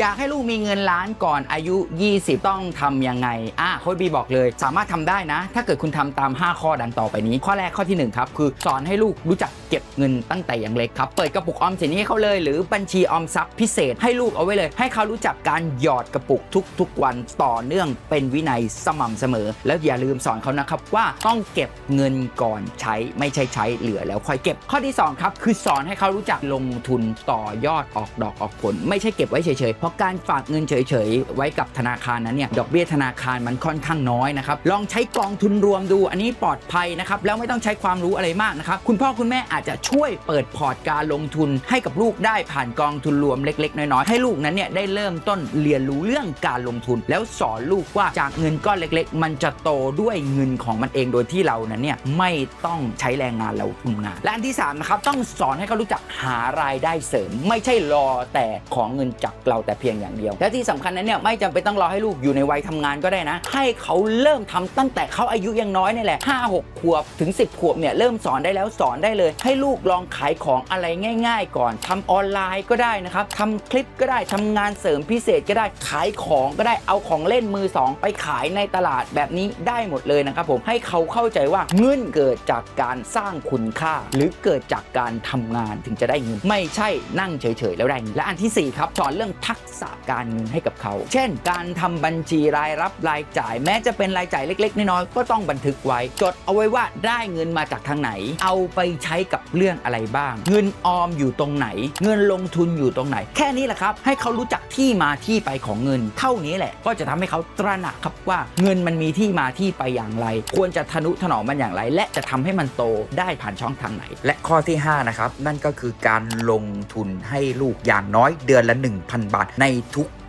อยากให้ลูกมีเงินล้านก่อนอายุ 20 ต้องทำยังไงอะโค้ชบีบอกเลย สามารถทำได้นะ ถ้าเกิดคุณทำตาม 5 ข้อดังต่อไปนี้ ข้อแรกข้อที่หนึ่งครับ คือสอนให้ลูกรู้จักเก็บเงินตั้งแต่อย่างเล็กครับเปิดกระปุกออมสินให้เขาเลย หรือบัญชีออมทรัพย์พิเศษให้ลูกเอาไว้เลย ให้เขารู้จักการหยอดกระปุกทุก ๆ วันต่อเนื่องเป็นวินัยสม่ำเสมอ แล้วอย่าลืมสอนเขานะครับว่าต้องเก็บเงินก่อนใช้ไม่ใช่ใช้เหลือแล้วค่อยเก็บ ข้อที่สองครับคือสอนให้เขารู้จักลงทุนต่อยอดออกดอกออกผล ไม่ใช่เก็บไว้เฉยๆเพราะการฝากเงินเฉยๆ ไว้กับธนาคารนั้นเนี่ยดอกเบี้ยธนาคารมันค่อนข้างน้อยนะครับลองใช้กองทุนรวมดูอันนี้ปลอดภัยนะครับแล้วไม่ต้องใช้ความรู้อะไรมากนะครับคุณพ่อคุณแม่อาจจะช่วยเปิดพอร์ตการลงทุนให้กับลูกได้ผ่านกองทุนรวมเล็ก ๆ น้อยๆให้ลูกนั้นเนี่ยได้เริ่มต้นเรียนรู้เรื่องการลงทุน แล้วสอนลูกว่าจากเงินก้อนเล็ก ๆ มันจะโตด้วยเงินของมันเองโดยที่เรานั้นเนี่ยไม่ต้องใช้แรงงานเราทำงาน และอันที่สามนะครับต้องสอนให้เขารู้จักหารายได้เสริม ไม่ใช่รอแต่ของเงินจากเราแต่เพียงอย่างเดียว และที่สำคัญนั้นเนี่ยไม่จำเป็นต้องรอให้ลูกอยู่ในวัยทำงานก็ได้นะ ให้เขาเริ่มทำตั้งแต่เขาอายุยังน้อยนี่แหละห้าหกขวบถึง 10 ขวบเนี่ยเริ่มสอนได้แล้วสอนได้เลย ให้ลูกลองขายของอะไรง่าย ๆ ก่อนทำออนไลน์ก็ได้นะครับทำคลิปก็ได้ทำงานเสริมพิเศษก็ได้ขายของก็ได้เอาของเล่นมือสองไปขายในตลาดแบบนี้ได้หมดเลยนะครับผมให้เขาเข้าใจว่าเงินเกิดจากการสร้างคุณค่า หรือเกิดจากการทำงานถึงจะได้เงิน ไม่ใช่นั่งเฉยๆแล้วได้เงินและอันที่สี่ครับสอนเรื่องทักษะการเงินให้กับเขา เช่น การทำบัญชีรายรับรายจ่าย แม้จะเป็นรายจ่ายเล็ก ๆ น้อยๆก็ต้องบันทึกไว้ จดเอาไว้ว่าได้เงินมาจากทางไหน เอาไปใช้กับเรื่องอะไรบ้าง เงินออมอยู่ตรงไหน เงินลงทุนอยู่ตรงไหน แค่นี้แหละครับ ให้เขารู้จักที่มาที่ไปของเงิน เท่านี้แหละ ก็จะทำให้เขาตระหนักครับว่าเงินมันมีที่มาที่ไปอย่างไร ควรจะทนุถนอมมันอย่างไร และจะทำให้มันโตได้ผ่านช่องทางไหน และข้อที่ 5 นะครับ นั่นก็คือการลงทุนให้ลูกอย่างน้อยเดือนละ 1,000 บาทใน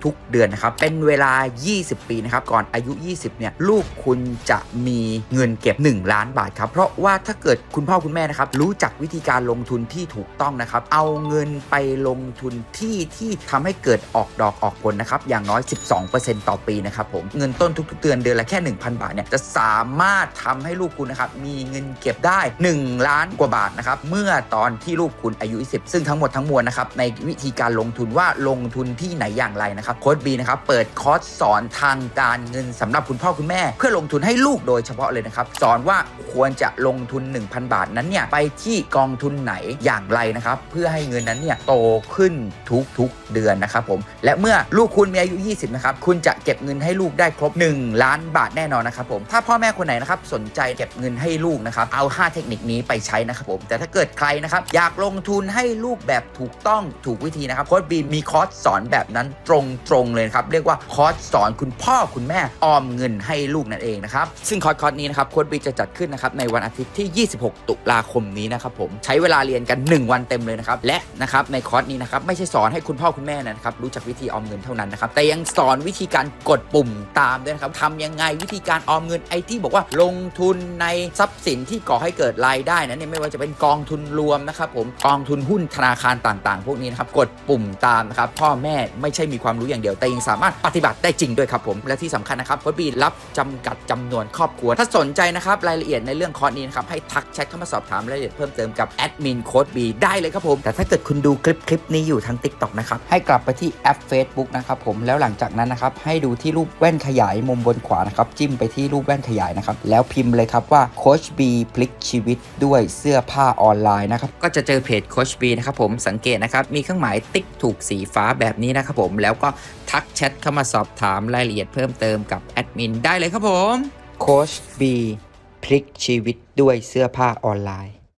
ทุกเดือนนะครับ เป็นเวลา 20 ปีนะครับ ก่อนอายุ 20 เนี่ย ลูกคุณจะมีเงินเก็บ 1 ล้านบาทครับ เพราะว่าถ้าเกิดคุณพ่อคุณแม่นะครับ รู้จักวิธีการลงทุนที่ถูกต้องนะครับ เอาเงินไปลงทุนที่ที่ทำให้เกิดออกดอกออกผลนะครับ อย่างน้อย 12%ต่อปีนะครับผม เงินต้นทุกๆเดือนเดือนละแค่ 1,000 บาทเนี่ย จะสามารถทำให้ลูกคุณนะครับ มีเงินเก็บได้ 1 ล้านกว่าบาทนะครับ เมื่อตอนที่ลูกคุณอายุ20ซึ่งทั้งหมดทั้งมวลนะครับ ในวิธีการลงทุนว่าลงทุนที่ไหนอย่างไรนะครับโค้ดบีนะครับเปิดคอร์สสอนทางการเงินสำหรับคุณพ่อคุณแม่ เพื่อลงทุนให้ลูกโดยเฉพาะเลยนะครับ สอนว่าควรจะลงทุน 1,000 บาทนั้นเนี่ยไปที่กองทุนไหนอย่างไรนะครับ เพื่อให้เงินนั้นเนี่ยโตขึ้นทุกๆเดือนนะครับผมและเมื่อลูกคุณมีอายุ 20 นะครับ คุณจะเก็บเงินให้ลูกได้ครบ 1 ล้านบาทแน่นอนนะครับผมถ้าพ่อแม่คนไหนนะครับสนใจเก็บเงินให้ลูกนะครับเอา 5 เทคนิคนี้ไปใช้นะครับผมแต่ถ้าเกิดใครนะครับอยากลงทุนให้ลูกแบบถูกต้องถูกวิธีนะครับโค้ดบีมีคอร์สสอนแบบนั้นตรงๆเลยครับ เรียกว่าคอร์สสอนคุณพ่อคุณแม่ออมเงินให้ลูกนั่นเองนะครับ ซึ่งคอร์สคอร์สนี้นะครับโค้ดบีจะจัดขึ้นนะครับในวันอาทิตย์ที่ 26 ตุลาคมนี้นะครับผมใช้เวลาเรียนกัน 1 วันเต็มเลยนะครับและนะครับในคอร์สนี้นะครับไม่ใช่สอนให้คุณพ่อคุณแม่นะครับรู้จักวิธีออมเงินเท่านั้นนะครับแต่ยังสอนวิธีการกดปุ่มตามด้วยนะครับทำยังไงวิธีการออมเงินไอที่บอกว่าลงทุนในทรัพย์สินที่ก่อให้เกิดรายได้นั้นเนี่ยไม่ว่าจะเป็นกองทุนรวมนะครับผมกองทุนหุ้นธนาคารต่าง ๆ พวกนี้นะครับกดปุ่มตามนะครับพ่อแม่ไม่ใช่มีความรู้อย่างเดียวแต่ยังสามารถปฏิบัติได้จริงด้วยครับผม และที่สำคัญนะครับโค้ดบีรับจำกัดจำนวนครอบครัว ถ้าสนใจนะครับรายละเอียดในเรื่องคอร์สนี้นะครับให้ทักแชทเข้ามาสอบถามรายละเอียดเพิ่มเติมกับแอดมินโค้ดบีได้เลยครับผม แต่ถ้าเกิดคุณดูคลิปคลิปนี้อยู่ทาง TikTok นะครับให้กลับไปที่แอป Facebook นะครับผมแล้วหลังจากนั้นนะครับให้ดูที่รูปแว่นขยายมุมบนขวานะครับจิ้มไปที่รูปแว่นขยายนะครับแล้วพิมพ์เลยครับว่าโค้ชบีพลิกชีวิตด้วยเสื้อผ้าออนไลน์นะครับก็จะเจอเพจโค้ชบีนะครับผมสังเกตนะครับมีเครื่องหมายติ๊กถูกสีฟ้าแบบนี้นะครับผมแล้วก็ทักแชทเข้ามาสอบถามรายละเอียดเพิ่มเติมกับแอดมินได้เลยครับผม โค้ชบีพลิกชีวิตด้วยเสื้อผ้าออนไลน์